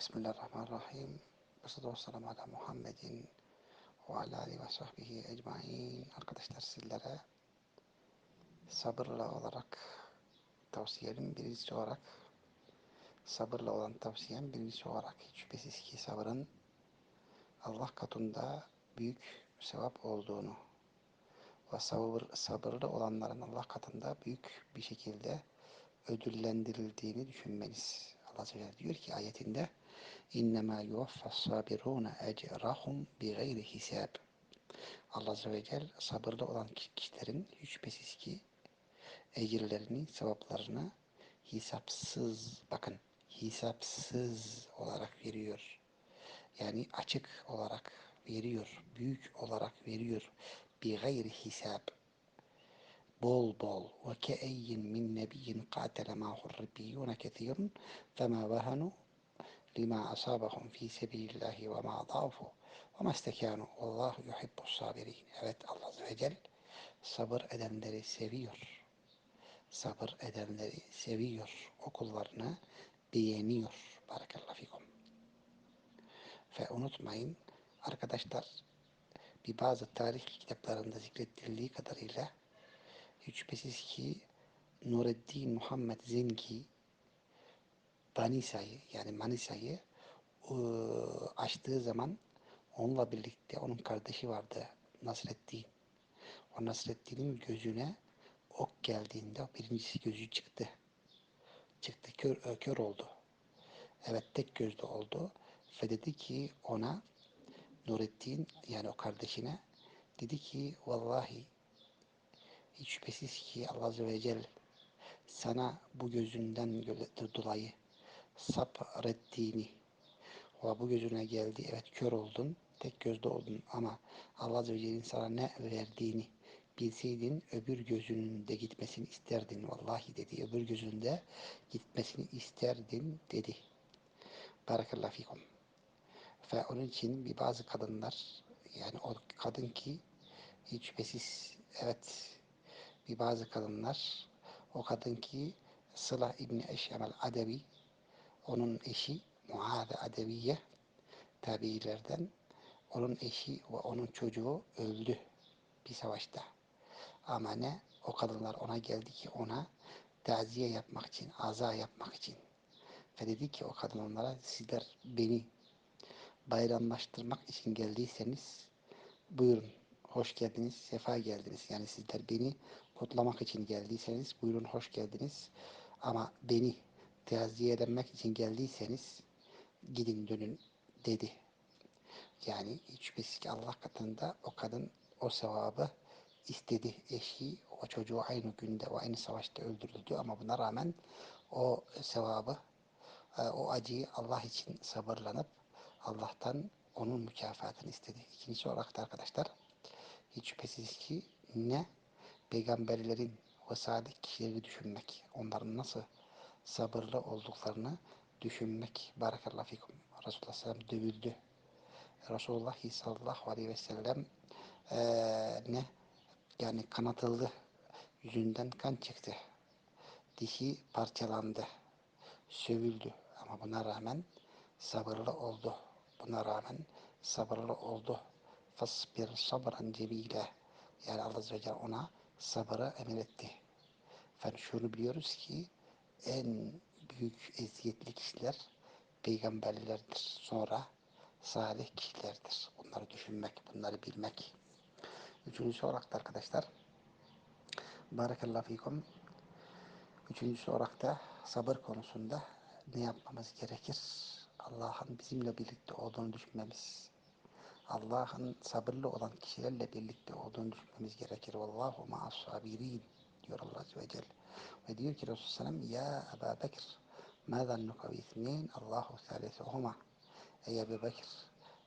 Bismillahirrahmanirrahim. Ve sallallahu vesselamu ala Muhammedin ve ala alihi ve sahbihi ecmain. Arkadaşlar sizlere sabırla olarak tavsiyelerim birincisi olarak sabırla olan tavsiyem birincisi olarak hiç şüphesiz ki sabırın Allah katında büyük sevap olduğunu ve sabır, sabırlı olanların Allah katında büyük bir şekilde ödüllendirildiğini düşünmeniz. Allah Teala diyor ki ayetinde İnnemâ yuvaffas sabirûne ecrahum bi gayri hisab. Allah Azze ve Celle sabırlı olan kişilerin şüphesiz ki ecirlerini, sevaplarını hesapsız, bakın hesapsız olarak veriyor. Yani açık olarak veriyor, büyük olarak veriyor. Bi gayri hisab. Bol bol. Ve keeyyin min nebiyyin qatele ma'hur ribbiyune kethirun fema vahanu lima asabahum fi sebilillahi ve ma da'fu ve ma istekanu. Vallahu yuhibbus sabirin. Evet Allah Azze ve Celle sabır edenleri seviyor. Sabır edenleri seviyor. Okullarını beğeniyor. Barakallahu fikum. Ve unutmayın arkadaşlar bir bazı tarih kitaplarında zikrettirildiği kadarıyla hiç şüphesiz ki Nureddin Muhammed Zengi Manisa'yı yani Manisa'yı açtığı zaman onunla birlikte onun kardeşi vardı Nasreddin. O Nasreddin'in gözüne ok geldiğinde birincisi gözü çıktı. Çıktı kör, kör oldu. Evet tek gözlü oldu. Ve dedi ki ona Nurettin yani o kardeşine dedi ki vallahi hiç şüphesiz ki Allah Azze ve Celle sana bu gözünden dolayı sabrettiğini ve bu gözüne geldi. Evet kör oldun. Tek gözde oldun. Ama Allah Azze ve Celle'nin sana ne verdiğini bilseydin öbür gözünün de gitmesini isterdin. Vallahi dedi öbür gözünde gitmesini isterdin dedi. Barakallahu fikum. Ve onun için bir bazı kadınlar yani o kadın ki hiç şüphesiz evet bir bazı kadınlar o kadın ki Sıla İbni Eşemel Adevi onun eşi Muade Adeviye tabiilerden onun eşi ve onun çocuğu öldü bir savaşta. Ama ne? O kadınlar ona geldi ki ona taziye yapmak için, aza yapmak için. Ve dedi ki o kadın onlara sizler beni bayramlaştırmak için geldiyseniz buyurun hoş geldiniz, sefa geldiniz. Yani sizler beni kutlamak için geldiyseniz buyurun hoş geldiniz. Ama beni teaziyelenmek için geldiyseniz gidin dönün dedi. Yani hiç şüphesiz Allah katında o kadın o sevabı istedi. Eşi o çocuğu aynı günde o aynı savaşta öldürüldü ama buna rağmen o sevabı o acıyı Allah için sabırlanıp Allah'tan onun mükafatını istedi. İkincisi olarak da arkadaşlar hiç şüphesiz ki ne peygamberlerin ve salih kişileri düşünmek, onların nasıl sabırlı olduklarını düşünmek. Barakallahu fikum. Resulullah sallam dövüldü. Resulullah sallallahu aleyhi ve sellem ee, ne? Yani kanatıldı. Yüzünden kan çıktı. Dişi parçalandı. Sövüldü. Ama buna rağmen sabırlı oldu. Buna rağmen sabırlı oldu. Fasbir sabran cebile. Yani Allah Azze ve Celle ona sabırı emretti. Fen şunu biliyoruz ki en büyük eziyetli kişiler peygamberlerdir. Sonra salih kişilerdir. Bunları düşünmek, bunları bilmek. Üçüncüsü olarak da arkadaşlar Barakallahu fikum Üçüncüsü olarak da sabır konusunda ne yapmamız gerekir? Allah'ın bizimle birlikte olduğunu düşünmemiz. Allah'ın sabırlı olan kişilerle birlikte olduğunu düşünmemiz gerekir. Vallahu ma'as sabirin diyor Allah Azze ve Celle. Ve diyor ki Resulullah Sellem Ya Ebu Bekir zannuka bi ithnin Allahu thalithuhuma Ey Ebu Bekir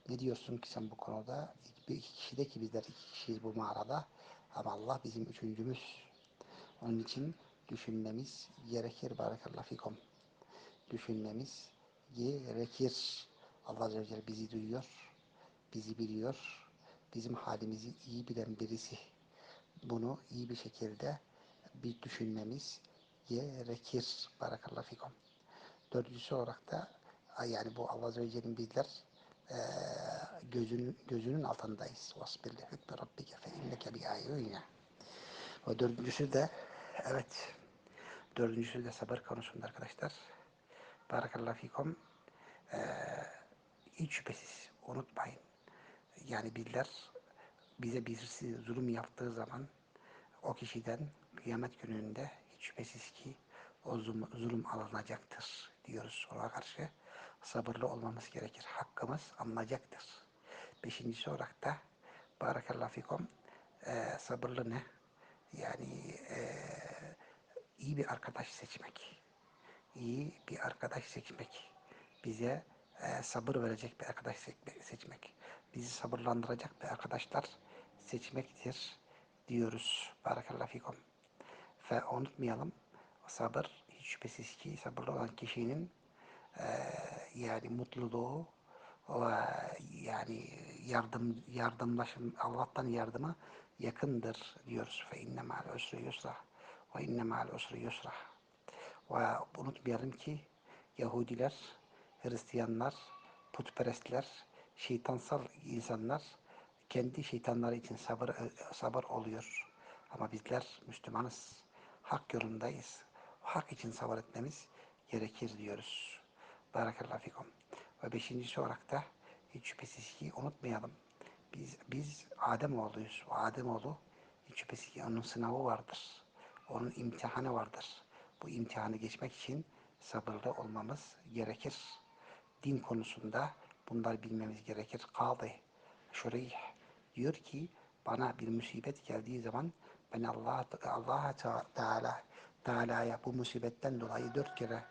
ne diyorsun ki sen bu konuda bir iki kişi de ki bizler iki kişiyiz bu mağarada ama Allah bizim üçüncümüz. Onun için düşünmemiz gerekir. Barakallahu fikum. Düşünmemiz gerekir. Allah Azze ve Celle bizi duyuyor, bizi biliyor, bizim halimizi iyi bilen birisi. Bunu iyi bir şekilde bir düşünmemiz gerekir. Barakallahu fikum. Dördüncüsü olarak da yani bu Allah Azze ve Celle'nin bizler e, gözünün, gözünün altındayız. Vasbirli hükmü rabbike fe inneke bi ayyuna. O dördüncüsü de evet dördüncüsü de sabır konusunda arkadaşlar. Barakallahu fikum. Ee, hiç şüphesiz unutmayın. Yani bizler bize birisi zulüm yaptığı zaman o kişiden kıyamet gününde hiç şüphesiz ki o zulüm, alınacaktır diyoruz. Ona karşı sabırlı olmamız gerekir. Hakkımız alınacaktır. Beşincisi olarak da Barakallahu fikum e, sabırlı ne? Yani e, iyi bir arkadaş seçmek. İyi bir arkadaş seçmek. Bize e, sabır verecek bir arkadaş seçmek. Bizi sabırlandıracak bir arkadaşlar seçmektir diyoruz. Barakallahu fikum. Ve unutmayalım sabır hiç şüphesiz ki sabırlı olan kişinin e, yani mutluluğu ve yani yardım yardımlaşım Allah'tan yardıma yakındır diyoruz. Fe inne ma'al usri yusra ve inne ma'al usri yusra. Ve unutmayalım ki Yahudiler, Hristiyanlar, putperestler, şeytansal insanlar kendi şeytanları için sabır, sabır oluyor. Ama bizler Müslümanız. Hak yolundayız. Hak için sabır etmemiz gerekir diyoruz. Barakallahu fikum. Ve beşincisi olarak da hiç şüphesiz ki unutmayalım. Biz, biz Ademoğluyuz. Ademoğlu hiç şüphesiz ki onun sınavı vardır. Onun imtihanı vardır. Bu imtihanı geçmek için sabırlı olmamız gerekir. Din konusunda bunları bilmemiz gerekir. Kadı, Şureyh diyor ki bana bir musibet geldiği zaman ben Allah Allah Teala Teala'ya bu musibetten dolayı dört kere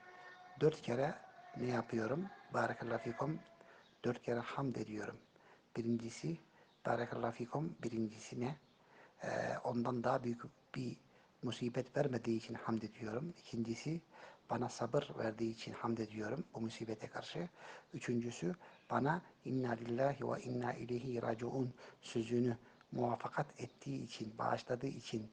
dört kere ne yapıyorum? Barakallahu fikum dört kere hamd ediyorum. Birincisi Barakallahu fikum birincisi ne? Ee, ondan daha büyük bir musibet vermediği için hamd ediyorum. İkincisi bana sabır verdiği için hamd ediyorum bu musibete karşı. Üçüncüsü bana inna lillahi ve inna ileyhi raciun sözünü muvaffakat ettiği için, bağışladığı için,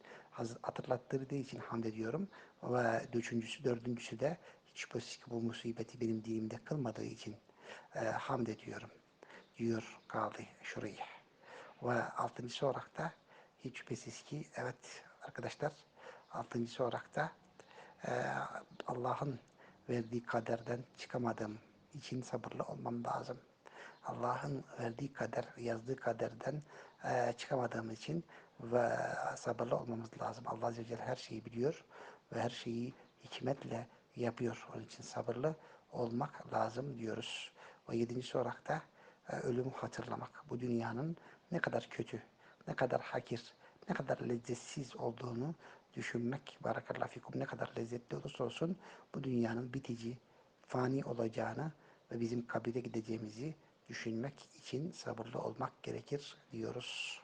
hatırlattırdığı için hamd ediyorum. Ve üçüncüsü, dördüncüsü de hiç şüphesiz ki bu musibeti benim dilimde kılmadığı için e, hamd ediyorum. Diyor Kadı Şureyh. Ve altıncısı olarak da hiç şüphesiz ki evet arkadaşlar altıncısı olarak da e, Allah'ın verdiği kaderden çıkamadığım için sabırlı olmam lazım. Allah'ın verdiği kader, yazdığı kaderden e, çıkamadığım için ve sabırlı olmamız lazım. Allah Azze ve Celle her şeyi biliyor ve her şeyi hikmetle yapıyor. Onun için sabırlı olmak lazım diyoruz. Ve yedincisi olarak da e, ölümü hatırlamak. Bu dünyanın ne kadar kötü, ne kadar hakir, ne kadar lezzetsiz olduğunu düşünmek. Barakallahu fikum ne kadar lezzetli olursa olsun bu dünyanın bitici, fani olacağını ve bizim kabire gideceğimizi düşünmek için sabırlı olmak gerekir diyoruz.